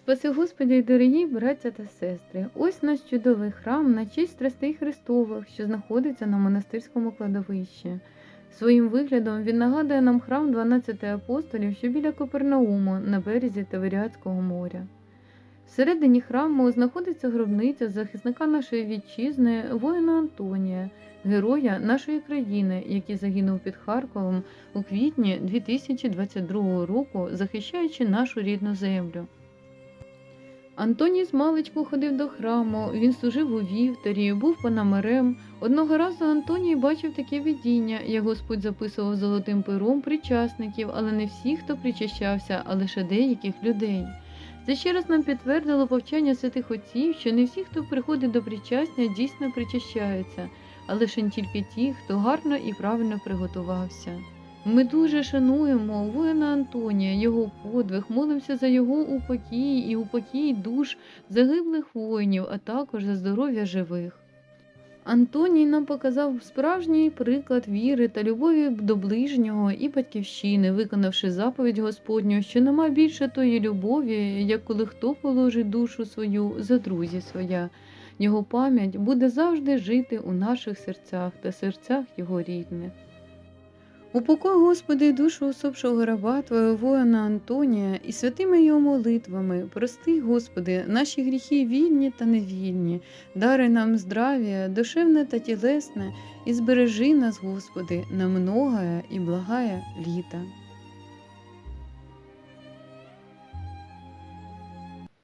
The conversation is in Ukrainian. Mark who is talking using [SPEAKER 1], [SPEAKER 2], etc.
[SPEAKER 1] Спаси Господи, дорогі браття та сестри, ось наш чудовий храм на честь страстей Христових, що знаходиться на монастирському кладовищі. Своїм виглядом він нагадує нам храм 12 апостолів, що біля Копернауму на березі Таверіатського моря. Всередині храму знаходиться гробниця захисника нашої вітчизни, воїна Антонія, героя нашої країни, який загинув під Харковом у квітні 2022 року, захищаючи нашу рідну землю. Антоній з маличку ходив до храму, він служив у вівторі, був панамарем. Одного разу Антоній бачив таке видіння, як Господь записував золотим пером причасників, але не всіх, хто причащався, а лише деяких людей. Це ще раз нам підтвердило повчання святих отців, що не всі, хто приходить до причастя, дійсно причащаються, а лише тільки ті, хто гарно і правильно приготувався. Ми дуже шануємо воїна Антонія, його подвиг, молимося за його упокій і упокій душ загиблих воїнів, а також за здоров'я живих. Антоній нам показав справжній приклад віри та любові до ближнього і батьківщини, виконавши заповідь Господню, що нема більше тої любові, як коли хто положить душу свою за друзі своя. Його пам'ять буде завжди жити у наших серцях та серцях його рідних. Упокой, Господи, душу усопшого раба Твого воїна Антонія і святими його молитвами, прости, Господи, наші гріхи вільні та невільні, дари нам здрав'я, душевне та тілесне, і збережи нас, Господи, на многое і благая літа.